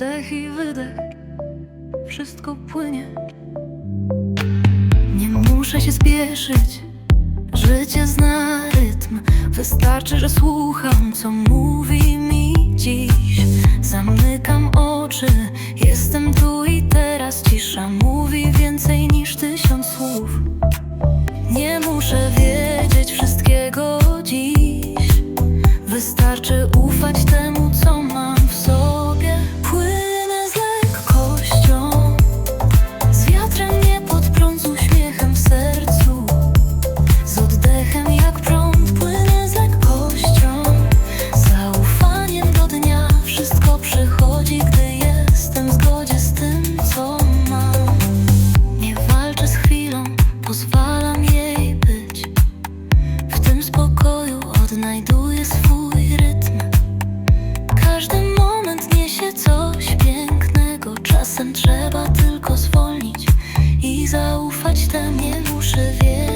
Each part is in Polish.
Wdech i wydech, wszystko płynie. Nie muszę się spieszyć, życie zna rytm. Wystarczy, że słucham, co mówi mi dziś. Zamykam oczy. 不失联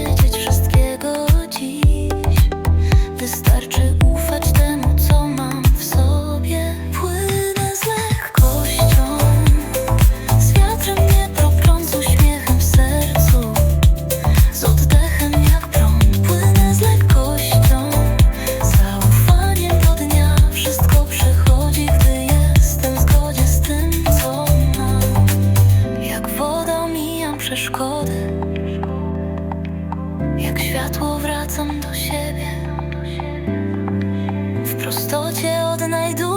Jak światło wracam do siebie. W prostocie odnajduję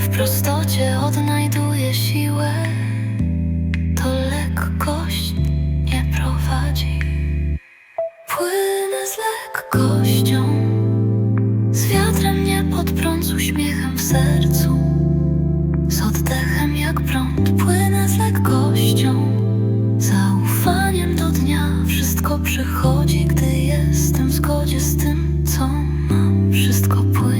W prostocie odnajduję siłę. To lekkość nie prowadzi. Płynę z lekkością. Z wiatrem nie pod prąd, z uśmiechem w sercu. Z oddechem jak prąd. Płynę z lekkością. Zaufaniem do dnia Wszystko przychodzi, gdy jestem w zgodzie z tym, co mam. Wszystko płynie.